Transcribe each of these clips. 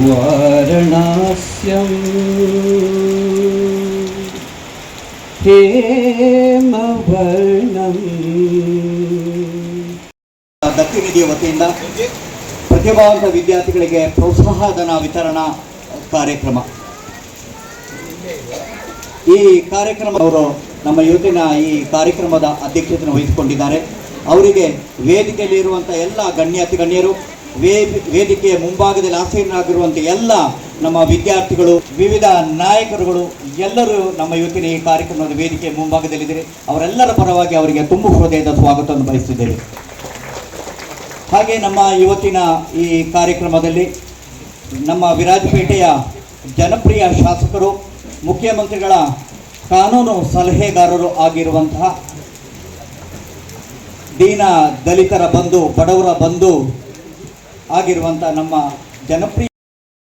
वारणास्यं हेमवर्णम् ದತ್ತಿ ನಿಧಿಯ ವತಿಯಿಂದ ಪ್ರತಿಭಾವಂತ ವಿದ್ಯಾರ್ಥಿಗಳಿಗೆ ಪ್ರೋತ್ಸಾಹಧನ ವಿತರಣಾ ಕಾರ್ಯಕ್ರಮ ಈ ಕಾರ್ಯಕ್ರಮ ಅವರು ನಮ್ಮ ಇವತ್ತಿನ ಈ ಕಾರ್ಯಕ್ರಮದ ಅಧ್ಯಕ್ಷತೆಯನ್ನು ವಹಿಸಿಕೊಂಡಿದ್ದಾರೆ ಅವರಿಗೆ ವೇದಿಕೆಯಲ್ಲಿ ಇರುವಂಥ ಎಲ್ಲ ಗಣ್ಯಾತಿ ಗಣ್ಯರು ವೇದಿಕೆಯ ಮುಂಭಾಗದಲ್ಲಿ ಆಸೀನರಾಗಿರುವಂಥ ಎಲ್ಲ ನಮ್ಮ ವಿದ್ಯಾರ್ಥಿಗಳು, ವಿವಿಧ ನಾಯಕರುಗಳು, ಎಲ್ಲರೂ ನಮ್ಮ ಯುವತಿನ ಈ ಕಾರ್ಯಕ್ರಮದ ವೇದಿಕೆಯ ಮುಂಭಾಗದಲ್ಲಿದ್ದಾರೆ. ಅವರೆಲ್ಲರ ಪರವಾಗಿ ಅವರಿಗೆ ತುಂಬು ಹೃದಯದ ಸ್ವಾಗತವನ್ನು ಬಯಸಿದ್ದೇವೆ ಹಾಗೆ ನಮ್ಮ ಯುವತಿನ ಈ ಕಾರ್ಯಕ್ರಮದಲ್ಲಿ ನಮ್ಮ ವಿರಾಜಪೇಟೆಯ ಜನಪ್ರಿಯ ಶಾಸಕರು, ಮುಖ್ಯಮಂತ್ರಿಗಳ ಕಾನೂನು ಸಲಹೆಗಾರರು ಆಗಿರುವಂತಹ ದೀನ ದಲಿತರ ಬಂಧು, ಬಡವರ ಬಂಧು ಆಗಿರುವಂಥ ನಮ್ಮ ಜನಪ್ರಿಯ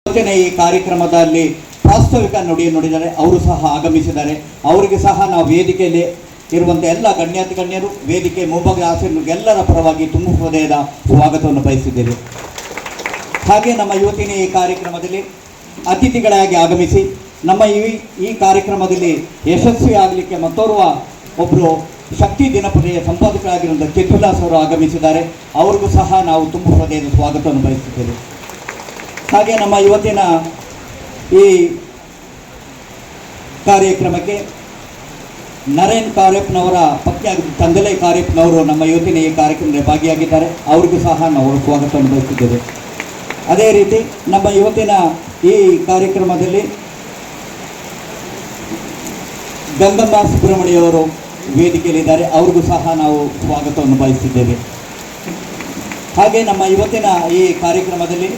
ಯೋಜನೆ ಈ ಕಾರ್ಯಕ್ರಮದಲ್ಲಿ ವಾಸ್ತವಿಕ ನುಡಿ ನುಡಿದರೆ ಅವರು ಸಹ ಆಗಮಿಸಿದ್ದಾರೆ ಅವರಿಗೆ ಸಹ ನಾವು ವೇದಿಕೆಯಲ್ಲಿ ಇರುವಂಥ ಎಲ್ಲ ಗಣ್ಯಾತಿ ಗಣ್ಯರು ವೇದಿಕೆ ಮುಂಭಾಗ ಎಲ್ಲರ ಪರವಾಗಿ ತುಂಬ ಹೃದಯದ ಸ್ವಾಗತವನ್ನು ಬಯಸಿದ್ದೇವೆ. ಹಾಗೆ ನಮ್ಮ ಇವತ್ತಿನ ಈ ಕಾರ್ಯಕ್ರಮದಲ್ಲಿ ಅತಿಥಿಗಳಾಗಿ ಆಗಮಿಸಿ, ನಮ್ಮ ಈ ಈ ಕಾರ್ಯಕ್ರಮದಲ್ಲಿ ಯಶಸ್ವಿ ಆಗಲಿಕ್ಕೆ ಮತ್ತೋರ್ವ ಒಬ್ಬರು ಶಕ್ತಿ ದಿನಪತ್ರಿಕೆಯ ಸಂಪಾದಕರಾಗಿರುವಂಥ ಚಿತ್ರುಲ್ಲಾಸ್ ಅವರು ಆಗಮಿಸಿದ್ದಾರೆ. ಅವ್ರಿಗೂ ಸಹ ನಾವು ತುಂಬ ಹೃದಯದ ಸ್ವಾಗತವನ್ನು ಬಯಸುತ್ತೇವೆ. ಹಾಗೆ ನಮ್ಮ ಇವತ್ತಿನ ಈ ಕಾರ್ಯಕ್ರಮಕ್ಕೆ ನರೇನ್ ಕಾರ್ಯಪ್ನವರ ಪತ್ನಿ ತಂದಲೆ ಕಾರ್ಯಪ್ನವರು ನಮ್ಮ ಇವತ್ತಿನ ಈ ಕಾರ್ಯಕ್ರಮದಲ್ಲಿ ಭಾಗಿಯಾಗಿದ್ದಾರೆ. ಅವ್ರಿಗೂ ಸಹ ನಾವು ಸ್ವಾಗತವನ್ನು ಬಯಸಿದ್ದೇವೆ ಅದೇ ರೀತಿ ನಮ್ಮ ಇವತ್ತಿನ ಈ ಕಾರ್ಯಕ್ರಮದಲ್ಲಿ ಗಂಗಮ್ಮ ಸುಬ್ರಹ್ಮಣ್ಯವರು ವೇದಿಕೆಯಲ್ಲಿದ್ದಾರೆ. ಅವ್ರಿಗೂ ಸಹ ನಾವು ಸ್ವಾಗತವನ್ನು ಬಯಸಿದ್ದೇವೆ ಹಾಗೆ ನಮ್ಮ ಇವತ್ತಿನ ಈ ಕಾರ್ಯಕ್ರಮದಲ್ಲಿ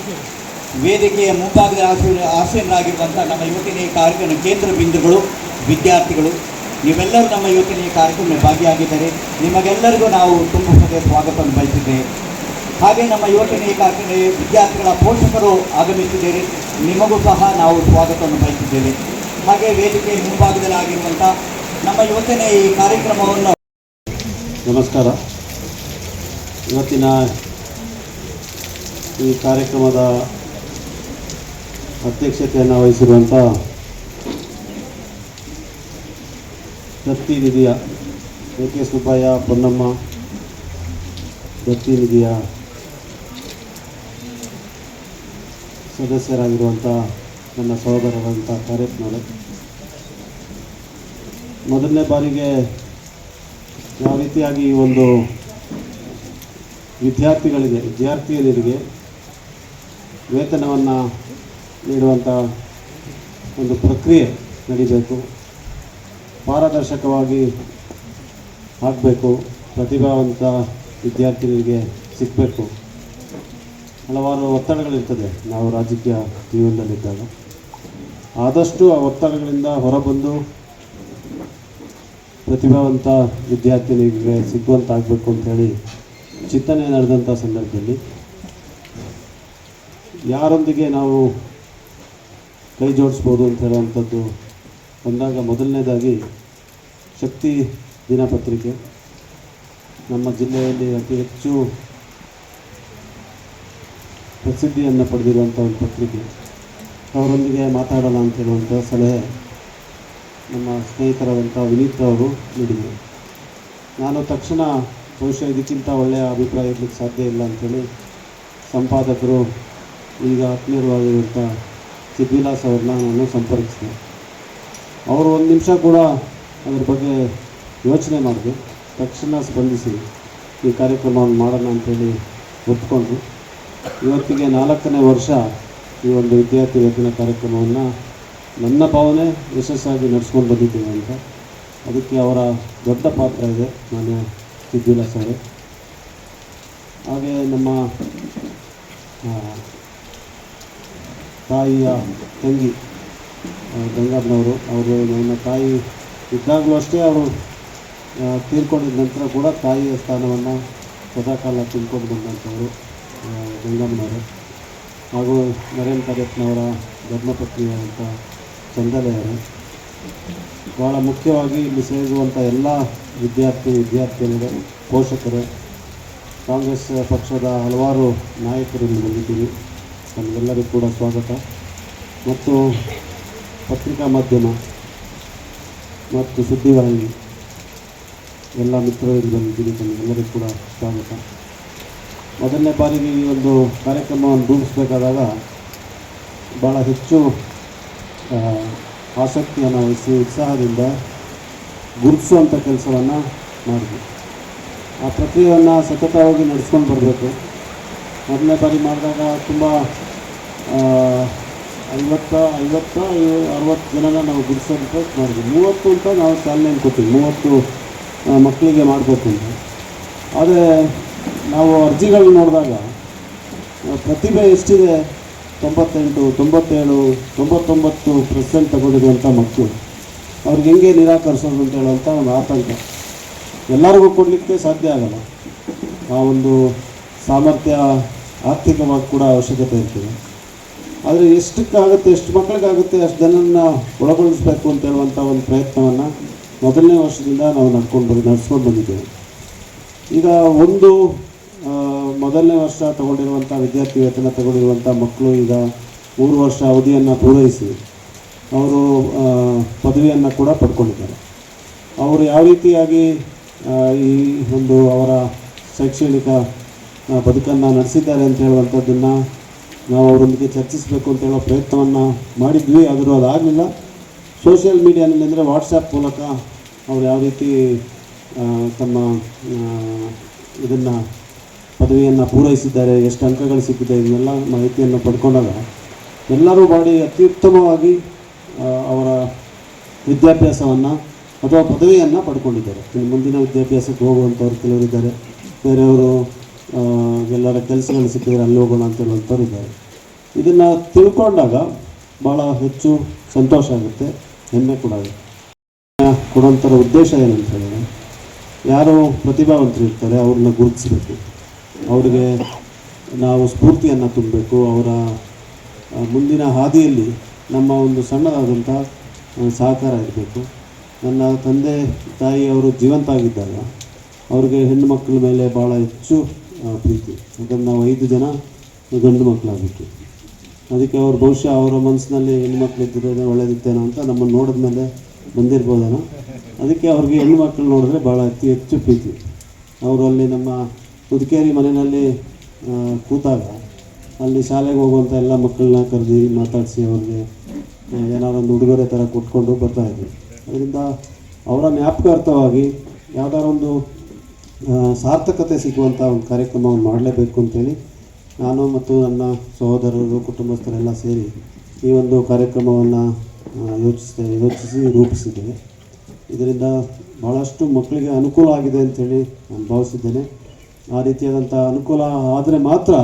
ವೇದಿಕೆಯ ಮುಂಭಾಗದ ಆಸೀನ ಆಸೀನರಾಗಿರುವಂಥ ನಮ್ಮ ಇವತ್ತಿನ ಈ ಕಾರ್ಯಕ್ರಮ ಕೇಂದ್ರ ಬಿಂದುಗಳು, ವಿದ್ಯಾರ್ಥಿಗಳು, ನೀವೆಲ್ಲರೂ ನಮ್ಮ ಇವತ್ತಿನ ಈ ಕಾರ್ಯಕ್ರಮದಲ್ಲಿ ಭಾಗಿಯಾಗಿದ್ದಾರೆ. ನಿಮಗೆಲ್ಲರಿಗೂ ನಾವು ತುಂಬ ಸದೇ ಸ್ವಾಗತವನ್ನು ಬಯಸಿದ್ದೇವೆ ಹಾಗೆ ನಮ್ಮ ಇವತ್ತಿನ ಈ ಕಾರ್ಯಕ್ರಮ ವಿದ್ಯಾರ್ಥಿಗಳ ಪೋಷಕರು ಆಗಮಿಸಿದ್ದೇವೆ ನಿಮಗೂ ಸಹ ನಾವು ಸ್ವಾಗತವನ್ನು ಬಯಸಿದ್ದೇವೆ ಹಾಗೆ ವೇದಿಕೆ ಮುಂಭಾಗದಲ್ಲಿ ಆಗಿರುವಂಥ ನಮ್ಮ ಇವತ್ತಿನ ಈ ಕಾರ್ಯಕ್ರಮವನ್ನು ನಮಸ್ಕಾರ. ಇವತ್ತಿನ ಈ ಕಾರ್ಯಕ್ರಮದ ಅಧ್ಯಕ್ಷತೆಯನ್ನು ವಹಿಸಿರುವಂಥ ದತ್ತಿನಿಧಿಯ ಎ ಕೆ ಸುಬ್ಬಯ್ಯ ಪೊನ್ನಮ್ಮ ದತ್ತಿನಿಧಿಯ ಸದಸ್ಯರಾಗಿರುವಂಥ ನನ್ನ ಸಹೋದರರಂಥ ಕಾರ್ಯಕ್ರಮ ಮೊದಲನೇ ಬಾರಿಗೆ ಯಾವ ರೀತಿಯಾಗಿ ಒಂದು ವಿದ್ಯಾರ್ಥಿಗಳಿಗೆ ವಿದ್ಯಾರ್ಥಿಯರಿಗೆ ವೇತನವನ್ನು ನೀಡುವಂಥ ಒಂದು ಪ್ರಕ್ರಿಯೆ ನಡೀಬೇಕು. ಪಾರದರ್ಶಕವಾಗಿ ಆಗಬೇಕು, ಪ್ರತಿಭಾವಂತ ವಿದ್ಯಾರ್ಥಿಗಳಿಗೆ ಸಿಗಬೇಕು. ಹಲವಾರು ಒತ್ತಡಗಳಿರ್ತದೆ ನಾವು ರಾಜಕೀಯ ಜೀವನದಲ್ಲಿದ್ದಾಗ. ಆದಷ್ಟು ಆ ಒತ್ತಡಗಳಿಂದ ಹೊರಬಂದು ಪ್ರತಿಭಾವಂತ ವಿದ್ಯಾರ್ಥಿನಿಗೆ ಸಿಗುವಂತಾಗಬೇಕು ಅಂಥೇಳಿ ಚಿಂತನೆ ನಡೆದಂಥ ಸಂದರ್ಭದಲ್ಲಿ ಯಾರೊಂದಿಗೆ ನಾವು ಕೈ ಜೋಡಿಸ್ಬೋದು ಅಂತ ಹೇಳುವಂಥದ್ದು ಬಂದಾಗ ಮೊದಲನೇದಾಗಿ ಶಕ್ತಿ ದಿನಪತ್ರಿಕೆ. ನಮ್ಮ ಜಿಲ್ಲೆಯಲ್ಲಿ ಅತಿ ಹೆಚ್ಚು ಪ್ರಸಿದ್ಧಿಯನ್ನು ಪಡೆದಿರುವಂಥ ಒಂದು ಪತ್ರಿಕೆ. ಅವರೊಂದಿಗೆ ಮಾತಾಡೋಣ ಅಂತ ಹೇಳುವಂಥ ಸಲಹೆ ನಮ್ಮ ಸ್ನೇಹಿತರಾದಂಥ ವಿನೀತ್ ಅವರು ನೀಡಿದರು. ನಾನು ತಕ್ಷಣ ಬಹುಶಃ ಇದಕ್ಕಿಂತ ಒಳ್ಳೆಯ ಅಭಿಪ್ರಾಯ ಇರಲಿಕ್ಕೆ ಸಾಧ್ಯ ಇಲ್ಲ ಅಂಥೇಳಿ ಸಂಪಾದಕರು ಈಗ ಆತ್ಮೀಯರಾಗಿರುವಂಥ ಸಿದ್ವಿಲಾಸ್ ಅವ್ರನ್ನ ನಾನು ಸಂಪರ್ಕಿಸಿದೆ. ಅವರು ಒಂದು ನಿಮಿಷ ಕೂಡ ಅದ್ರ ಬಗ್ಗೆ ಯೋಚನೆ ಮಾಡಿದೆ ತಕ್ಷಣ ಸ್ಪಂದಿಸಿ ಈ ಕಾರ್ಯಕ್ರಮವನ್ನು ಮಾಡೋಣ ಅಂಥೇಳಿ ಒಪ್ಕೊಂಡ್ರು ಇವತ್ತಿಗೆ ನಾಲ್ಕನೇ ವರ್ಷ ಈ ಒಂದು ವಿದ್ಯಾರ್ಥಿ ವೇತನ ಕಾರ್ಯಕ್ರಮವನ್ನು ನನ್ನ ಭಾವನೆ ಯಶಸ್ಸಾಗಿ ನಡೆಸ್ಕೊಂಡು ಬಂದಿದ್ದೀನಿ ಅಂತ. ಅದಕ್ಕೆ ಅವರ ದೊಡ್ಡ ಪಾತ್ರ ಇದೆ ನಾನು ಸಿದ್ದಿಲ್ಲ ಸರ್. ಹಾಗೆ ನಮ್ಮ ತಾಯಿಯ ತಂಗಿ ಗಂಗಾಬ್ನವರು ಅವರು ನನ್ನ ತಾಯಿ ಇದ್ದಾಗಲೂ ಅಷ್ಟೇ ಅವರು ತೀರ್ಕೊಂಡಿದ್ದ ತೀರ್ಕೊಂಡಿದ ನಂತರ ಕೂಡ ತಾಯಿಯ ಸ್ಥಾನವನ್ನು ಸದಾಕಾಲ ತುಂಬಿಕೊಂಡು ಬಂದಂಥವರು ಗಂಗಮ್ಮನವರು ಹಾಗೂ ನರೇನ್ ಕಾರ್ಯಪ್ಪನವರ ಧರ್ಮಪತ್ನಿಯಾದಂಥ ಚಂದಲೆಯವರು ಭಾಳ ಮುಖ್ಯವಾಗಿ ಇಲ್ಲಿ ಸೇರಿರುವಂಥ ಎಲ್ಲ ವಿದ್ಯಾರ್ಥಿ ವಿದ್ಯಾರ್ಥಿನಿಯರು ಪೋಷಕರು, ಕಾಂಗ್ರೆಸ್ ಪಕ್ಷದ ಹಲವಾರು ನಾಯಕರು ಇಲ್ಲಿ ಬಂದಿದ್ದೀವಿ ನಮಗೆಲ್ಲರಿಗೂ ಕೂಡ ಸ್ವಾಗತ. ಮತ್ತು ಪತ್ರಿಕಾ ಮಾಧ್ಯಮ ಮತ್ತು ಸುದ್ದಿವಾಹಿನಿ ಎಲ್ಲ ಮಿತ್ರರಿಗೆ ಬಂದಿದ್ದೀನಿ ತಮಗೆಲ್ಲರಿಗೂ ಕೂಡ ಸ್ವಾಗತ. ಮೊದಲನೇ ಬಾರಿಗೆ ಈ ಒಂದು ಕಾರ್ಯಕ್ರಮವನ್ನು ರೂಪಿಸಬೇಕಾದಾಗ ಭಾಳ ಹೆಚ್ಚು ಆಸಕ್ತಿಯನ್ನು ವಹಿಸಿ ಉತ್ಸಾಹದಿಂದ ಗುರುತಿಸುವಂಥ ಕೆಲಸವನ್ನು ಮಾಡಿದ್ವಿ. ಆ ಪ್ರಕ್ರಿಯೆಯನ್ನು ಸತತವಾಗಿ ನಡೆಸ್ಕೊಂಡು ಬರಬೇಕು. ಮೊದಲನೇ ಬಾರಿ ಮಾಡಿದಾಗ ತುಂಬ ಐವತ್ತ ಐವತ್ತ ಐವ- ಅರವತ್ತು ಜನನ ನಾವು ಗುರುತಿಸೋದಕ್ಕೆ ಮಾಡಿದ್ವಿ. ಮೂವತ್ತು ಅಂತ ನಾವು ಚಾಲನೆಯನ್ನು ಕೊಟ್ಟಿವಿ ಮೂವತ್ತು ಮಕ್ಕಳಿಗೆ ಮಾಡಬೇಕು ಅಂತ. ಆದರೆ ನಾವು ಅರ್ಜಿಗಳು ನೋಡಿದಾಗ ಪ್ರತಿಭೆ ಎಷ್ಟಿದೆ ತೊಂಬತ್ತೆಂಟು, ತೊಂಬತ್ತೇಳು, ತೊಂಬತ್ತೊಂಬತ್ತು ಪರ್ಸೆಂಟ್ ತಗೊಂಡಿರುವಂಥ ಮಕ್ಕಳು. ಅವ್ರಿಗೆ ಹೆಂಗೆ ನಿರಾಕರಿಸೋದು ಅಂತ ಹೇಳುವಂಥ ಒಂದು ಆತಂಕ ಎಲ್ಲರಿಗೂ ಕೊಡಲಿಕ್ಕೆ ಸಾಧ್ಯ ಆಗಲ್ಲ. ಆ ಒಂದು ಸಾಮರ್ಥ್ಯ ಆರ್ಥಿಕವಾಗಿ ಕೂಡ ಅವಶ್ಯಕತೆ ಇರ್ತದೆ. ಆದರೆ ಎಷ್ಟಕ್ಕಾಗುತ್ತೆ, ಎಷ್ಟು ಮಕ್ಕಳಿಗಾಗುತ್ತೆ ಅಷ್ಟು ಜನರನ್ನು ಒಳಗೊಳಿಸಬೇಕು ಅಂತ ಹೇಳುವಂಥ ಒಂದು ಪ್ರಯತ್ನವನ್ನು ಮೊದಲನೇ ವರ್ಷದಿಂದ ನಾವು ನಡ್ಕೊಂಡು ಬಂದು, ನಡೆಸ್ಕೊಂಡು ಬಂದಿದ್ದೇವೆ. ಈಗ ಒಂದು ಮೊದಲನೇ ವರ್ಷ ತಗೊಂಡಿರುವಂಥ ವಿದ್ಯಾರ್ಥಿ ವೇತನ ತಗೊಂಡಿರುವಂಥ ಮಕ್ಕಳು ಈಗ ಮೂರು ವರ್ಷ ಅವಧಿಯನ್ನು ಪೂರೈಸಿ ಅವರು ಪದವಿಯನ್ನು ಕೂಡ ಪಡ್ಕೊಂಡಿದ್ದಾರೆ. ಅವರು ಯಾವ ರೀತಿಯಾಗಿ ಈ ಒಂದು ಅವರ ಶೈಕ್ಷಣಿಕ ಬದುಕನ್ನು ನಡೆಸಿದ್ದಾರೆ ಅಂತ ಹೇಳುವಂಥದ್ದನ್ನು ನಾವು ಅವರೊಂದಿಗೆ ಚರ್ಚಿಸಬೇಕು ಅಂತ ಹೇಳೋ ಪ್ರಯತ್ನವನ್ನು ಮಾಡಿದ್ವಿ. ಆದರೂ ಅದಾಗಲಿಲ್ಲ. ಸೋಷಿಯಲ್ ಮೀಡಿಯಾನಲ್ಲಿ ಅಂದರೆ ವಾಟ್ಸಪ್ ಮೂಲಕ ಅವ್ರು ಯಾವ ರೀತಿ ತಮ್ಮ ಇದನ್ನು ಪದವಿಯನ್ನು ಪೂರೈಸಿದ್ದಾರೆ, ಎಷ್ಟು ಅಂಕಗಳು ಸಿಕ್ಕಿದೆ ಇದನ್ನೆಲ್ಲ ಮಾಹಿತಿಯನ್ನು ಪಡ್ಕೊಂಡಾಗ ಎಲ್ಲರೂ ಬಾಡಿ ಅತ್ಯುತ್ತಮವಾಗಿ ಅವರ ವಿದ್ಯಾಭ್ಯಾಸವನ್ನು ಅಥವಾ ಪದವಿಯನ್ನು ಪಡ್ಕೊಂಡಿದ್ದಾರೆ. ಇನ್ನು ಮುಂದಿನ ವಿದ್ಯಾಭ್ಯಾಸಕ್ಕೆ ಹೋಗುವಂಥವ್ರು ಕೆಲವರಿದ್ದಾರೆ ಬೇರೆಯವರು ಎಲ್ಲರ ಕೆಲಸಗಳು ಸಿಕ್ಕಿದರೆ ಅಲ್ಲಿ ಹೋಗೋಣ ಅಂತ ಹೇಳುವಂಥವ್ರು ಇದ್ದಾರೆ. ಇದನ್ನು ತಿಳ್ಕೊಂಡಾಗ ಭಾಳ ಹೆಚ್ಚು ಸಂತೋಷ ಆಗುತ್ತೆ, ಹೆಮ್ಮೆ ಕೂಡ ಆಗುತ್ತೆ. ಉದ್ದೇಶ ಏನಂತ ಹೇಳಿದ್ರೆ, ಯಾರು ಪ್ರತಿಭಾವಂತರು ಇರ್ತಾರೆ ಅವ್ರನ್ನ ಗುರುತಿಸಬೇಕು. ಅವರಿಗೆ ನಾವು ಸ್ಫೂರ್ತಿಯನ್ನು ತುಂಬಬೇಕು. ಅವರ ಮುಂದಿನ ಹಾದಿಯಲ್ಲಿ ನಮ್ಮ ಒಂದು ಸಣ್ಣದಾದಂಥ ಸಹಕಾರ ಇರಬೇಕು. ನನ್ನ ತಂದೆ ತಾಯಿಯವರು ಜೀವಂತ ಆಗಿದ್ದಾಗ ಅವ್ರಿಗೆ ಹೆಣ್ಣು ಮಕ್ಕಳ ಮೇಲೆ ಭಾಳ ಹೆಚ್ಚು ಪ್ರೀತಿ. ಯಾಕಂದ್ರೆ ನಾವು ಐದು ಜನ ಗಂಡು ಮಕ್ಕಳಾಗಿತ್ತು ಅದಕ್ಕೆ ಅವ್ರ ಬಹುಶಃ ಅವರ ಮನಸ್ಸಿನಲ್ಲಿ ಹೆಣ್ಣು ಮಕ್ಕಳು ಇದ್ದರೆ ಒಳ್ಳೇದಿತ್ತೇನೋ ಅಂತ ನಮ್ಮನ್ನು ನೋಡಿದ ಮೇಲೆ ಬಂದಿರ್ಬೋದೇನೋ ಅದಕ್ಕೆ ಅವ್ರಿಗೆ ಹೆಣ್ಣು ಮಕ್ಕಳು ನೋಡಿದ್ರೆ ಭಾಳ ಅತಿ ಹೆಚ್ಚು ಪ್ರೀತಿ. ಅವರು ಅಲ್ಲಿ ನಮ್ಮ ಮುದುಕೇರಿ ಮನೆಯಲ್ಲಿ ಕೂತಾಗ ಅಲ್ಲಿ ಶಾಲೆಗೆ ಹೋಗುವಂಥ ಎಲ್ಲ ಮಕ್ಕಳನ್ನ ಕರೆದು ಮಾತಾಡಿಸಿ ಅವ್ರಿಗೆ ಏನಾದ್ರು ಒಂದು ಉಡುಗೊರೆ ಥರ ಕೊಟ್ಕೊಂಡು ಬರ್ತಾಯಿದ್ವಿ ಅದರಿಂದ ಅವರ ಜ್ಞಾಪಕಾರ್ಥವಾಗಿ ಯಾವುದಾದ್ರು ಒಂದು ಸಾರ್ಥಕತೆ ಸಿಗುವಂಥ ಒಂದು ಕಾರ್ಯಕ್ರಮವನ್ನು ಮಾಡಲೇಬೇಕು ಅಂತೇಳಿ ನಾನು ಮತ್ತು ನನ್ನ ಸಹೋದರರು, ಕುಟುಂಬಸ್ಥರೆಲ್ಲ ಸೇರಿ ಈ ಒಂದು ಕಾರ್ಯಕ್ರಮವನ್ನು ಯೋಚಿಸಿದೆ ಯೋಚಿಸಿ ರೂಪಿಸಿದ್ದೇವೆ. ಇದರಿಂದ ಭಾಳಷ್ಟು ಮಕ್ಕಳಿಗೆ ಅನುಕೂಲ ಆಗಿದೆ ಅಂತೇಳಿ ನಾನು ಭಾವಿಸಿದ್ದೇನೆ. ಆ ರೀತಿಯಾದಂಥ ಅನುಕೂಲ ಆದರೆ ಮಾತ್ರ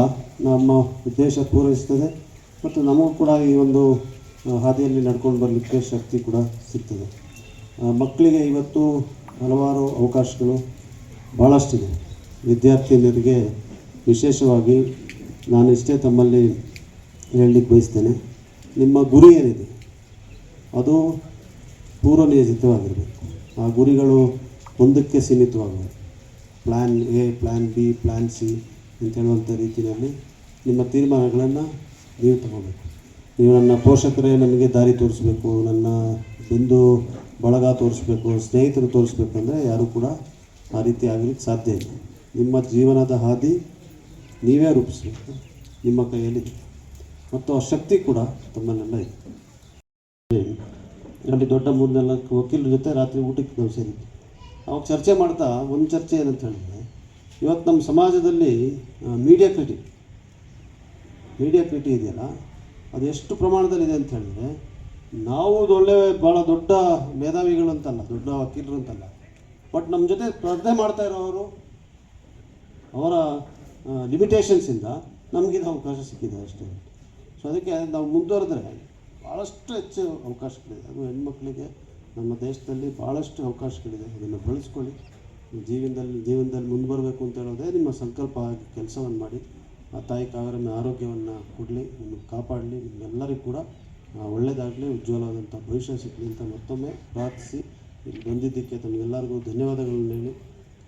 ನಮ್ಮ ಉದ್ದೇಶ ಪೂರೈಸ್ತದೆ. ಮತ್ತು ನಮಗೂ ಕೂಡ ಈ ಒಂದು ಹಾದಿಯಲ್ಲಿ ನಡ್ಕೊಂಡು ಬರಲಿಕ್ಕೆ ಶಕ್ತಿ ಕೂಡ ಸಿಗ್ತದೆ. ಮಕ್ಕಳಿಗೆ ಇವತ್ತು ಹಲವಾರು ಅವಕಾಶಗಳು ಭಾಳಷ್ಟಿದೆ ವಿದ್ಯಾರ್ಥಿನಿಯರಿಗೆ ವಿಶೇಷವಾಗಿ ನಾನು ಇಷ್ಟೇ ತಮ್ಮಲ್ಲಿ ಹೇಳಲಿಕ್ಕೆ ಬಯಸ್ತೇನೆ, ನಿಮ್ಮ ಗುರಿ ಏನಿದೆ, ಅದು ಪೂರ್ವನಿಯೋಜಿತವಾಗಿರಬೇಕು. ಆ ಗುರಿಗಳು ಒಂದಕ್ಕೆ ಸೀಮಿತವಾಗಬೇಕು. Plan A plan B plan C ಅಂತ ಹೇಳುವಂಥ ರೀತಿಯಲ್ಲಿ ನಿಮ್ಮ ತೀರ್ಮಾನಗಳನ್ನು ನೀವು ತಗೋಬೇಕು. ನೀವು ನನ್ನ ಪೋಷಕರೇ ನನಗೆ ದಾರಿ ತೋರಿಸ್ಬೇಕು, ನನ್ನ ಬಂಧು, ಬಳಗ ತೋರಿಸ್ಬೇಕು, ಸ್ನೇಹಿತರು ತೋರಿಸ್ಬೇಕು ಅಂದರೆ ಯಾರೂ ಕೂಡ ಆ ರೀತಿ ಆಗಲಿಕ್ಕೆ ಸಾಧ್ಯ ಇಲ್ಲ. ನಿಮ್ಮ ಜೀವನದ ಹಾದಿ ನೀವೇ ರೂಪಿಸಬೇಕು. ನಿಮ್ಮ ಕೈಯಲ್ಲಿ ಮತ್ತು ಆ ಶಕ್ತಿ ಕೂಡ ತಮ್ಮನ್ನೆಲ್ಲ ಇದೆ. ಅಲ್ಲಿ ದೊಡ್ಡ ಮೂರ್ನಾಲ್ಕು ವಕೀಲರ ಜೊತೆ ರಾತ್ರಿ ಊಟಕ್ಕೆ ನಾವು ಸೇರಿದ್ವಿ. ಅವಾಗ ಚರ್ಚೆ ಮಾಡ್ತಾ ಒಂದು ಚರ್ಚೆ ಏನಂತ ಹೇಳಿದ್ರೆ, ಇವತ್ತು ನಮ್ಮ ಸಮಾಜದಲ್ಲಿ ಮೀಡಿಯಾ ಕ್ರಿಟಿ ಮೀಡಿಯಾ ಕ್ರಿಟಿ ಇದೆಯಲ್ಲ, ಅದು ಎಷ್ಟು ಪ್ರಮಾಣದಲ್ಲಿದೆ ಅಂತ ಹೇಳಿದ್ರೆ, ನಾವು ಒಳ್ಳೆ ಭಾಳ ದೊಡ್ಡ ಮೇಧಾವಿಗಳು ಅಂತಲ್ಲ, ದೊಡ್ಡ ವಕೀಲರು ಅಂತಲ್ಲ ಬಟ್ ನಮ್ಮ ಜೊತೆ ಸ್ಪರ್ಧೆ ಮಾಡ್ತಾ ಇರೋರು, ಅವರ ಲಿಮಿಟೇಷನ್ಸಿಂದ ನಮಗಿದು ಅವಕಾಶ ಸಿಕ್ಕಿದೆ ಅಷ್ಟೇ. ಸೊ ಅದಕ್ಕೆ ನಾವು ಮುಂದುವರೆದ್ರೆ ಭಾಳಷ್ಟು ಹೆಚ್ಚು ಅವಕಾಶಗಳಿದೆ. ಅದು ಹೆಣ್ಮಕ್ಳಿಗೆ ನಮ್ಮ ದೇಶದಲ್ಲಿ ಭಾಳಷ್ಟು ಅವಕಾಶಗಳಿದೆ. ಅದನ್ನು ಬಳಸ್ಕೊಳ್ಳಿ. ಜೀವನದಲ್ಲಿ ಜೀವನದಲ್ಲಿ ಮುಂದೆ ಬರಬೇಕು ಅಂತ ಹೇಳೋದೇ ನಿಮ್ಮ ಸಂಕಲ್ಪ ಆಗಿ ಕೆಲಸವನ್ನು ಮಾಡಿ. ಆ ತಾಯಿ ಕಾವೇರಮ್ಮ ಆರೋಗ್ಯವನ್ನು ಕೊಡಲಿ ನಿಮಗೆ ಕಾಪಾಡಲಿ. ನಿಮ್ಮೆಲ್ಲರಿಗೂ ಕೂಡ ಒಳ್ಳೆಯದಾಗಲಿ ಉಜ್ವಲವಾದಂಥ ಭವಿಷ್ಯ ಸಿಗಲಿ ಅಂತ ಮತ್ತೊಮ್ಮೆ ಪ್ರಾರ್ಥಿಸಿ. ಇಲ್ಲಿ ಬಂದಿದ್ದಕ್ಕೆ ತಮಗೆಲ್ಲರಿಗೂ ಧನ್ಯವಾದಗಳನ್ನು ಹೇಳಿ,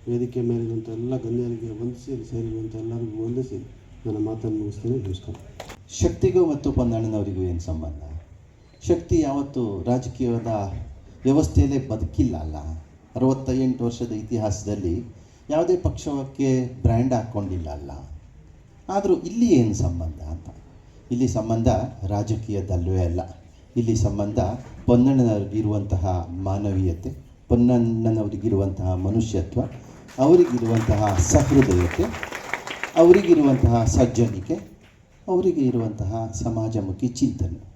ವೇದಿಕೆ ಮೇಲಿರುವಂಥ ಎಲ್ಲ ಗಣ್ಯರಿಗೆ ವಂದಿಸಿ, ಇಲ್ಲಿ ಸೇರಿರುವಂಥ ಎಲ್ಲರಿಗೂ ವಂದಿಸಿ ನನ್ನ ಮಾತನ್ನು ಮುಗಿಸ್ತೇನೆ. ನಮಸ್ಕಾರ. ಶಕ್ತಿಗೂ ಮತ್ತು ಪೊನ್ನಣ್ಣನವರಿಗೂ ಏನು ಸಂಬಂಧ? ಶಕ್ತಿ ಯಾವತ್ತು ರಾಜಕೀಯದ ವ್ಯವಸ್ಥೆಯಲ್ಲೇ ಬದುಕಿಲ್ಲ ಅಲ್ಲ ಅರವತ್ತ ಎಂಟು ವರ್ಷದ ಇತಿಹಾಸದಲ್ಲಿ ಯಾವುದೇ ಪಕ್ಷಕ್ಕೆ ಬ್ರ್ಯಾಂಡ್ ಹಾಕ್ಕೊಂಡಿಲ್ಲ ಅಲ್ಲ ಆದರೂ ಇಲ್ಲಿ ಏನು ಸಂಬಂಧ ಅಂತ? ಇಲ್ಲಿ ಸಂಬಂಧ ರಾಜಕೀಯದಲ್ಲವೇ ಅಲ್ಲ. ಇಲ್ಲಿ ಸಂಬಂಧ ಪೊನ್ನಣ್ಣನವರಿಗಿರುವಂತಹ ಮಾನವೀಯತೆ, ಪೊನ್ನಣ್ಣನವರಿಗಿರುವಂತಹ ಮನುಷ್ಯತ್ವ, ಅವರಿಗಿರುವಂತಹ ಸಹೃದಯತೆ, ಅವರಿಗಿರುವಂತಹ ಸಜ್ಜನಿಕೆ ಅವರಿಗೆ ಇರುವಂತಹ ಸಮಾಜಮುಖಿ ಚಿಂತನೆ.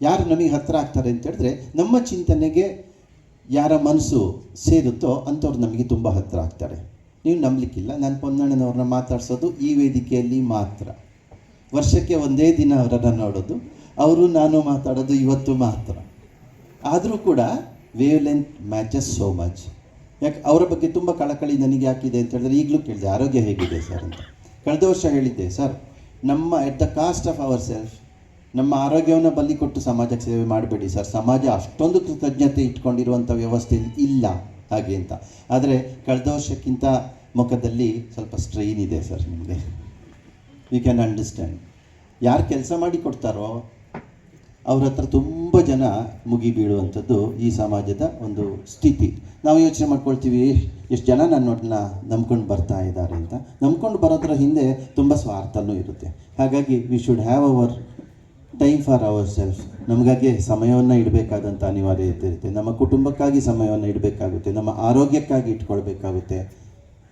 ಯಾರು ನಮಗೆ ಹತ್ತಿರ ಆಗ್ತಾರೆ ಅಂತ ಹೇಳಿದ್ರೆ, ನಮ್ಮ ಚಿಂತನೆಗೆ ಯಾರ ಮನಸ್ಸು ಸೇರುತ್ತೋ ಅಂಥವ್ರು ನಮಗೆ ತುಂಬ ಹತ್ತಿರ ಆಗ್ತಾರೆ. ನೀವು ನಂಬಲಿಕ್ಕಿಲ್ಲ. ನಾನು ಪೊನ್ನಣ್ಣನವ್ರನ್ನ ಮಾತಾಡ್ಸೋದು ಈ ವೇದಿಕೆಯಲ್ಲಿ ಮಾತ್ರ. ವರ್ಷಕ್ಕೆ ಒಂದೇ ದಿನ ಅವರನ್ನು ನೋಡೋದು, ಅವರು ನಾನು ಮಾತಾಡೋದು ಇವತ್ತು ಮಾತ್ರ. ಆದರೂ ಕೂಡ wavelength matches so much ಯಾಕೆ, ಅವರ ಬಗ್ಗೆ ತುಂಬ ಕಳಕಳಿ ನನಗೆ ಯಾಕಿದೆ ಅಂತ ಹೇಳಿದ್ರೆ ಈಗಲೂ ಕೇಳಿದೆ, ಆರೋಗ್ಯ ಹೇಗಿದೆ ಸರ್ ಅಂತ. ಕಳೆದ ವರ್ಷ ಹೇಳಿದ್ದೆ, ಸರ್, ನಮ್ಮ at the cost of our self ನಮ್ಮ ಆರೋಗ್ಯವನ್ನು ಬಲಿ ಕೊಟ್ಟು ಸಮಾಜಕ್ಕೆ ಸೇವೆ ಮಾಡಬೇಡಿ ಸರ್. ಸಮಾಜ ಅಷ್ಟೊಂದು ಕೃತಜ್ಞತೆ ಇಟ್ಕೊಂಡಿರುವಂಥ ವ್ಯವಸ್ಥೆ ಇಲ್ಲ ಹಾಗೆ ಅಂತ. ಆದರೆ ಕಳೆದ ವರ್ಷಕ್ಕಿಂತ ಮುಖದಲ್ಲಿ ಸ್ವಲ್ಪ ಸ್ಟ್ರೈನ್ ಇದೆ ಸರ್ ನಿಮಗೆ. ವಿ ಕ್ಯಾನ್ ಅಂಡರ್ಸ್ಟ್ಯಾಂಡ್ ಯಾರು ಕೆಲಸ ಮಾಡಿ ಕೊಡ್ತಾರೋ ಅವ್ರ ಹತ್ರ ತುಂಬ ಜನ ಮುಗಿ ಬೀಳುವಂಥದ್ದು ಈ ಸಮಾಜದ ಒಂದು ಸ್ಥಿತಿ. ನಾವು ಯೋಚನೆ ಮಾಡ್ಕೊಳ್ತೀವಿ ಎಷ್ಟು ಜನ ನನ್ನೊಡನ್ನ ನಂಬ್ಕೊಂಡು ಬರ್ತಾ ಇದ್ದಾರೆ ಅಂತ. ನಂಬ್ಕೊಂಡು ಬರೋದ್ರ ಹಿಂದೆ ತುಂಬ ಸ್ವಾರ್ಥನೂ ಇರುತ್ತೆ. ಹಾಗಾಗಿ we should have our time for our self ನಮಗಾಗಿ ಸಮಯವನ್ನು ಇಡಬೇಕಾದಂಥ ಅನಿವಾರ್ಯತೆ ಇರುತ್ತೆ. ನಮ್ಮ ಕುಟುಂಬಕ್ಕಾಗಿ ಸಮಯವನ್ನು ಇಡಬೇಕಾಗುತ್ತೆ. ನಮ್ಮ ಆರೋಗ್ಯಕ್ಕಾಗಿ ಇಟ್ಕೊಳ್ಬೇಕಾಗುತ್ತೆ.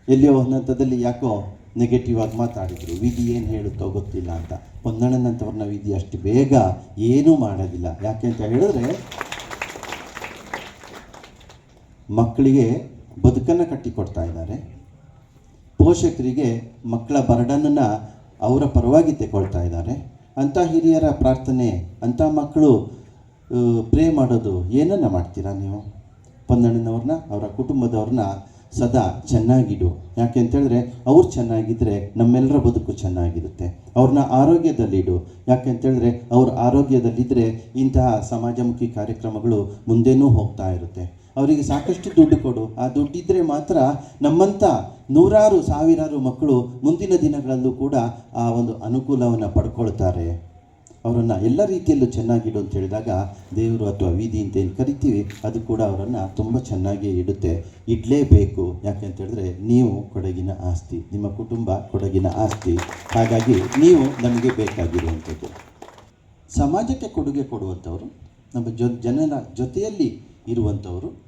ಎಲ್ಲಿಯೋ ಹಂತದಲ್ಲಿ ಯಾಕೋ ನೆಗೆಟಿವ್ ಆಗಿ ಮಾತಾಡಿದರು. ವಿಧಿ ಏನು ಹೇಳುತ್ತೋ ಗೊತ್ತಿಲ್ಲ ಅಂತ. ಹೊಂದಣ್ಣನಂಥವ್ರನ್ನ ವಿಧಿ ಅಷ್ಟು ಬೇಗ ಏನೂ ಮಾಡೋದಿಲ್ಲ. ಯಾಕೆ ಅಂತ ಹೇಳಿದ್ರೆ, ಮಕ್ಕಳಿಗೆ ಬದುಕನ್ನು ಕಟ್ಟಿಕೊಡ್ತಾ ಇದ್ದಾರೆ. ಪೋಷಕರಿಗೆ ಮಕ್ಕಳ ಬರಡನ್ನು ಅವರ ಪರವಾಗಿ ತಗೊಳ್ತಾ ಇದ್ದಾರೆ. ಅಂಥ ಹಿರಿಯರ ಪ್ರಾರ್ಥನೆ, ಅಂಥ ಮಕ್ಕಳು ಪ್ರೇ ಮಾಡೋದು ಏನನ್ನ ಮಾಡ್ತೀರಾ ನೀವು? ಪಂದಣ್ಣನವ್ರನ್ನ ಅವರ ಕುಟುಂಬದವ್ರನ್ನ ಸದಾ ಚೆನ್ನಾಗಿಡು. ಯಾಕೆ ಅಂತೇಳಿದ್ರೆ, ಅವ್ರು ಚೆನ್ನಾಗಿದ್ದರೆ ನಮ್ಮೆಲ್ಲರ ಬದುಕು ಚೆನ್ನಾಗಿರುತ್ತೆ. ಅವ್ರನ್ನ ಆರೋಗ್ಯದಲ್ಲಿಡು. ಯಾಕೆ ಅಂತೇಳಿದ್ರೆ, ಅವ್ರ ಆರೋಗ್ಯದಲ್ಲಿದ್ದರೆ ಇಂತಹ ಸಮಾಜಮುಖಿ ಕಾರ್ಯಕ್ರಮಗಳು ಮುಂದೇನೂ ಹೋಗ್ತಾ ಇರುತ್ತೆ. ಅವರಿಗೆ ಸಾಕಷ್ಟು ದುಡ್ಡು ಕೊಡು. ಆ ದುಡ್ಡಿದ್ದರೆ ಮಾತ್ರ ನಮ್ಮಂಥ ನೂರಾರು, ಸಾವಿರಾರು ಮಕ್ಕಳು ಮುಂದಿನ ದಿನಗಳಲ್ಲೂ ಕೂಡ ಆ ಒಂದು ಅನುಕೂಲವನ್ನು ಪಡ್ಕೊಳ್ತಾರೆ. ಅವರನ್ನು ಎಲ್ಲ ರೀತಿಯಲ್ಲೂ ಚೆನ್ನಾಗಿಡು ಅಂತ ಹೇಳಿದಾಗ ದೇವರು ಅಥವಾ ವಿಧಿ ಅಂತ ಏನು ಕರಿತೀವಿ, ಅದು ಕೂಡ ಅವರನ್ನು ತುಂಬ ಚೆನ್ನಾಗಿ ಇಡುತ್ತೆ. ಇಡಲೇಬೇಕು. ಯಾಕೆ ಹೇಳಿದ್ರೆ ನೀವು ಕೊಡಗಿನ ಆಸ್ತಿ, ನಿಮ್ಮ ಕುಟುಂಬ ಕೊಡಗಿನ ಆಸ್ತಿ. ಹಾಗಾಗಿ ನೀವು ನಮಗೆ ಬೇಕಾಗಿರುವಂಥದ್ದು. ಸಮಾಜಕ್ಕೆ ಕೊಡುಗೆ ಕೊಡುವಂಥವರು, ನಮ್ಮ ಜೊ, ಜನರ ಜೊತೆಯಲ್ಲಿ ಇರುವಂಥವರು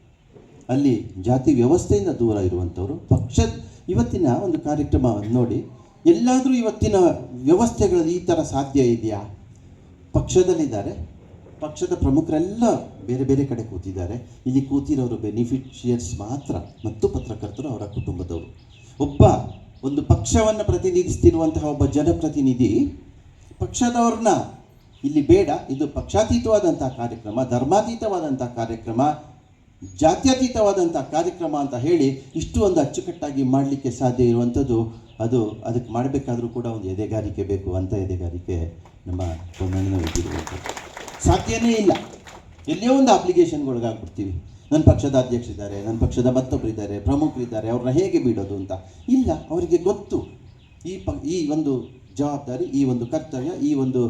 ಅಲ್ಲಿ ಜಾತಿ ವ್ಯವಸ್ಥೆಯಿಂದ ದೂರ ಇರುವಂಥವರು. ಪಕ್ಷ ಇವತ್ತಿನ ಒಂದು ಕಾರ್ಯಕ್ರಮ ನೋಡಿ, ಎಲ್ಲಾದರೂ ಇವತ್ತಿನ ವ್ಯವಸ್ಥೆಗಳಲ್ಲಿ ಈ ಥರ ಸಾಧ್ಯ ಇದೆಯಾ? ಪಕ್ಷದಲ್ಲಿದ್ದಾರೆ. ಪಕ್ಷದ ಪ್ರಮುಖರೆಲ್ಲ ಬೇರೆ ಬೇರೆ ಕಡೆ ಕೂತಿದ್ದಾರೆ. ಇಲ್ಲಿ ಕೂತಿರೋರು ಬೆನಿಫಿಷಿಯರ್ಸ್ ಮಾತ್ರ ಮತ್ತು ಪತ್ರಕರ್ತರು ಅವರ ಕುಟುಂಬದವರು. ಒಬ್ಬ ಒಂದು ಪಕ್ಷವನ್ನು ಪ್ರತಿನಿಧಿಸ್ತಿರುವಂತಹ ಒಬ್ಬ ಜನಪ್ರತಿನಿಧಿ, ಪಕ್ಷದವ್ರನ್ನ, ಇಲ್ಲಿ ಬೇಡ, ಇದು ಪಕ್ಷಾತೀತವಾದಂಥ ಕಾರ್ಯಕ್ರಮ ಧರ್ಮಾತೀತವಾದಂಥ ಕಾರ್ಯಕ್ರಮ ಜಾತ್ಯತೀತವಾದಂಥ ಕಾರ್ಯಕ್ರಮ ಅಂತ ಹೇಳಿ ಇಷ್ಟು ಒಂದು ಅಚ್ಚುಕಟ್ಟಾಗಿ ಮಾಡಲಿಕ್ಕೆ ಸಾಧ್ಯ ಇರುವಂಥದ್ದು ಅದು ಅದಕ್ಕೆ ಮಾಡಬೇಕಾದ್ರೂ ಕೂಡ ಒಂದು ಎದೆಗಾರಿಕೆ ಬೇಕು ಅಂತ ಎದೆಗಾರಿಕೆ ನಮ್ಮ ಪೊನ್ನಣ್ಣನವರಿಗಿರುವಂಥದ್ದು ಸಾಧ್ಯನೇ ಇಲ್ಲ. ಎಲ್ಲಿಯೋ ಒಂದು ಅಪ್ಲಿಕೇಶನ್ಗೊಳಗಾಗ್ಬಿಡ್ತೀವಿ. ನನ್ನ ಪಕ್ಷದ ಅಧ್ಯಕ್ಷರಿದ್ದಾರೆ, ನನ್ನ ಪಕ್ಷದ ಮತ್ತೊಬ್ಬರಿದ್ದಾರೆ, ಪ್ರಮುಖರಿದ್ದಾರೆ, ಅವ್ರನ್ನ ಹೇಗೆ ಬಿಡೋದು ಅಂತ. ಇಲ್ಲ, ಅವರಿಗೆ ಗೊತ್ತು. ಈ ಪ, ಈ ಒಂದು ಜವಾಬ್ದಾರಿ, ಈ ಒಂದು ಕರ್ತವ್ಯ, ಈ ಒಂದು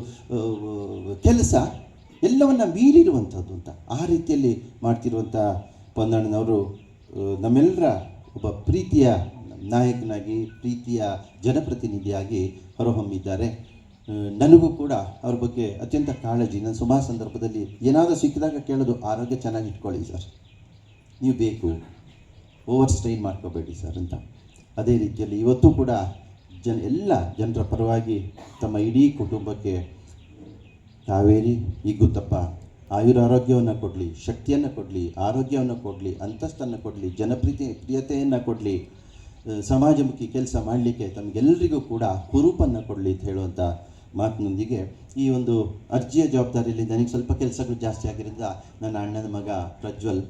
ಕೆಲಸ ಎಲ್ಲವನ್ನ ಮೀರಿರುವಂಥದ್ದು ಅಂತ ಆ ರೀತಿಯಲ್ಲಿ ಮಾಡ್ತಿರುವಂಥ ಪೊನ್ನಣ್ಣನವರು ನಮ್ಮೆಲ್ಲರ ಒಬ್ಬ ಪ್ರೀತಿಯ ನಾಯಕನಾಗಿ, ಪ್ರೀತಿಯ ಜನಪ್ರತಿನಿಧಿಯಾಗಿ ಹೊರಹೊಮ್ಮಿದ್ದಾರೆ. ನನಗೂ ಕೂಡ ಅವ್ರ ಬಗ್ಗೆ ಅತ್ಯಂತ ಕಾಳಜಿ. ನಾನು ಸುಮಾರು ಸಂದರ್ಭದಲ್ಲಿ ಏನಾದರೂ ಸಿಕ್ಕಿದಾಗ ಕೇಳೋದು, ಆರೋಗ್ಯ ಚೆನ್ನಾಗಿ ಇಟ್ಕೊಳ್ಳಿ ಸರ್. ನೀವು ಬೇಕು. ಓವರ್ ಸ್ಟ್ರೈನ್ ಮಾಡ್ಕೋಬೇಡಿ ಸರ್ ಅಂತ. ಅದೇ ರೀತಿಯಲ್ಲಿ ಇವತ್ತು ಕೂಡ ಜನ, ಎಲ್ಲ ಜನರ ಪರವಾಗಿ ತಮ್ಮ ಇಡೀ ಕುಟುಂಬಕ್ಕೆ ಕಾವೇರಿ ಹಿಗ್ಗುತ್ತಪ್ಪ ಆಯುರ ಆರೋಗ್ಯವನ್ನು ಕೊಡಲಿ, ಶಕ್ತಿಯನ್ನು ಕೊಡಲಿ, ಆರೋಗ್ಯವನ್ನು ಕೊಡಲಿ, ಅಂತಸ್ತನ್ನು ಕೊಡಲಿ ಜನಪ್ರೀತಿ ಪ್ರಿಯತೆಯನ್ನು ಕೊಡಲಿ ಸಮಾಜಮುಖಿ ಕೆಲಸ ಮಾಡಲಿಕ್ಕೆ ತಮಗೆಲ್ಲರಿಗೂ ಕೂಡ ಹುರುಪನ್ನು ಕೊಡಲಿ ಅಂತ ಹೇಳುವಂಥ ಮಾತಿನೊಂದಿಗೆ ಈ ಒಂದು ಅರ್ಜಿಯ ಜವಾಬ್ದಾರಿಯಲ್ಲಿ ನನಗೆ ಸ್ವಲ್ಪ ಕೆಲಸಗಳು ಜಾಸ್ತಿ ಆಗಿರೋದ್ರಿಂದ ನನ್ನ ಅಣ್ಣನ ಮಗ ಪ್ರಜ್ವಲ್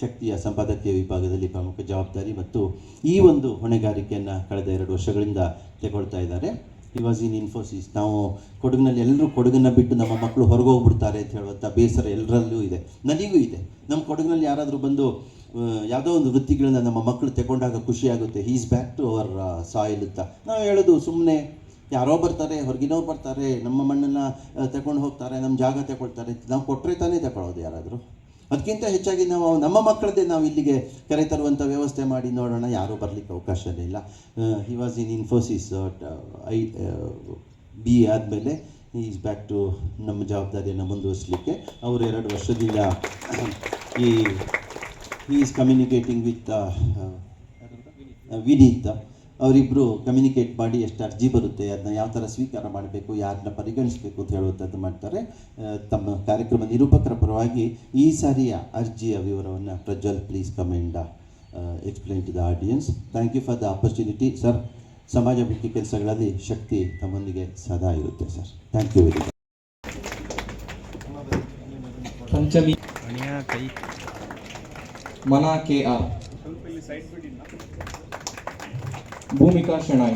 ಶಕ್ತಿಯ ಸಂಪಾದಕೀಯ ವಿಭಾಗದಲ್ಲಿ ಪ್ರಮುಖ ಜವಾಬ್ದಾರಿ ಮತ್ತು ಈ ಒಂದು ಹೊಣೆಗಾರಿಕೆಯನ್ನು ಕಳೆದ ಎರಡು ವರ್ಷಗಳಿಂದ ತಗೊಳ್ತಾ ಇದ್ದಾರೆ. ಈ ವಾಸ್ ಇನ್ ಇನ್ಫೋಸಿಸ್ ನಾವು ಕೊಡಗಿನಲ್ಲಿ ಎಲ್ಲರೂ ಕೊಡಗನ್ನ ಬಿಟ್ಟು ನಮ್ಮ ಮಕ್ಕಳು ಹೊರಗೆ ಹೋಗ್ಬಿಡ್ತಾರೆ ಅಂತ ಹೇಳುವಂಥ ಬೇಸರ ಎಲ್ಲರಲ್ಲೂ ಇದೆ. ನನಗೂ ಇದೆ. ನಮ್ಮ ಕೊಡಗಿನಲ್ಲಿ ಯಾರಾದರೂ ಬಂದು ಯಾವುದೋ ಒಂದು ವೃತ್ತಿಗಳನ್ನ ನಮ್ಮ ಮಕ್ಕಳು ತಗೊಂಡಾಗ ಖುಷಿಯಾಗುತ್ತೆ he's back to our soil ಅಂತ. ನಾವು ಹೇಳೋದು ಸುಮ್ಮನೆ ಯಾರೋ ಬರ್ತಾರೆ, ಹೊರಗಿನವ್ರು ಬರ್ತಾರೆ, ನಮ್ಮ ಮಣ್ಣನ್ನು ತಗೊಂಡು ಹೋಗ್ತಾರೆ, ನಮ್ಮ ಜಾಗ ತಗೊಳ್ತಾರೆ ನಾವು ಕೊಟ್ಟರೆ ತಾನೇ ತಗೊಳ್ಳೋದು ಯಾರಾದರೂ. ಅದಕ್ಕಿಂತ ಹೆಚ್ಚಾಗಿ ನಾವು ನಮ್ಮ ಮಕ್ಕಳದ್ದೇ ನಾವು ಇಲ್ಲಿಗೆ ಕರೆತರುವಂಥ ವ್ಯವಸ್ಥೆ ಮಾಡಿ ನೋಡೋಣ. ಯಾರೂ ಬರಲಿಕ್ಕೆ ಅವಕಾಶವೇ ಇಲ್ಲ. He was in Infosys I B, A ಆದಮೇಲೆ ಈಸ್ ಬ್ಯಾಕ್ ಟು ನಮ್ಮ ಜವಾಬ್ದಾರಿಯನ್ನು ಮುಂದುವರಿಸಲಿಕ್ಕೆ ಅವರು ಎರಡು ವರ್ಷದಿಂದ ಈ ಈಸ್ ಕಮ್ಯುನಿಕೇಟಿಂಗ್ ವಿತ್ ವಿನೀತ್. ಅವರಿಬ್ಬರು ಕಮ್ಯುನಿಕೇಟ್ ಮಾಡಿ ಎಷ್ಟು ಅರ್ಜಿ ಬರುತ್ತೆ ಅದನ್ನ ಯಾವ ಥರ ಸ್ವೀಕಾರ ಮಾಡಬೇಕು ಯಾರನ್ನ ಪರಿಗಣಿಸಬೇಕು ಅಂತ ಹೇಳುವಂಥದ್ದು ಮಾಡ್ತಾರೆ. ತಮ್ಮ ಕಾರ್ಯಕ್ರಮ ನಿರೂಪಕರ ಪರವಾಗಿ ಈ ಸಾರಿಯ ಅರ್ಜಿಯ ವಿವರವನ್ನು Prajwal please come and explain to the audience thank you for the opportunity sir ಸಮಾಜ ಮುಖ್ಯ ಕೆಲಸಗಳಲ್ಲಿ ಶಕ್ತಿ ತಮ್ಮೊಂದಿಗೆ ಸದಾ ಇರುತ್ತೆ sir thank you very much Panchami. Mana K R. ಸ್ವಲ್ಪ ಇಲ್ಲಿ ಫಹೀಮಾ ಗಾನವಿ भूमिका Shanai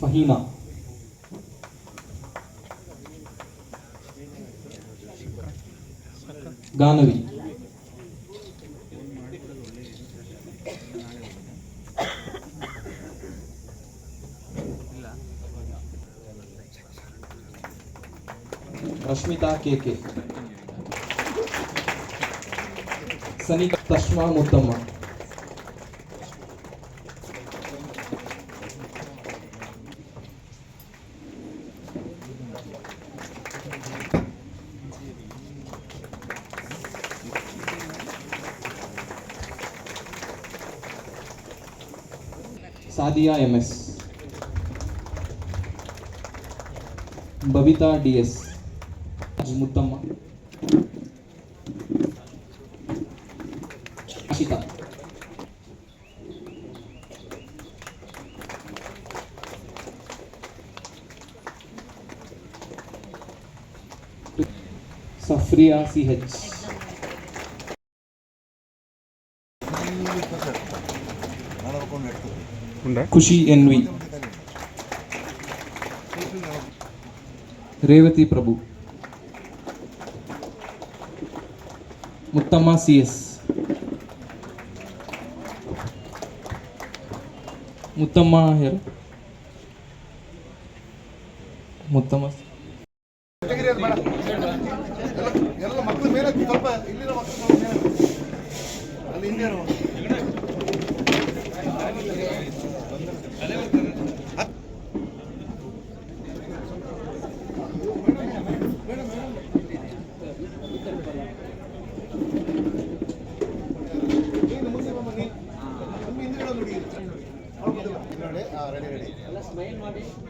Fahima. Ganvi. K K. Sunny Tasma Mutamma. Sadia MS Babita DS Muddamma. Ashita Safria CH Khushi NV. Revathi Prabhu. Muttamma C S Muttamma ಯಾರು ಮುತ್ತಮ್ಮ ಎಲ್ಲ ಮಕ್ಕಳ ಮೇಲೆ ಸ್ವಲ್ಪ ಇಲ್ಲಿನ ಮಕ್ಕಳ ಮೇಲೆ ಅಲ್ಲಿ ಹಿಂದೆ ಇರು. ನೀನು ಮುಂದೆ ಬಾ ಮನೆ. ನಮ್ಮ ಹಿಂದ್ಗಡೆ ಒಂದು ಹುಡುಗಿ ಇರುತ್ತೆ. ಅವ್ಳು ಮುಂದೆ ಬಾ. ನೋಡಿ, ಹಾ, ready, ready.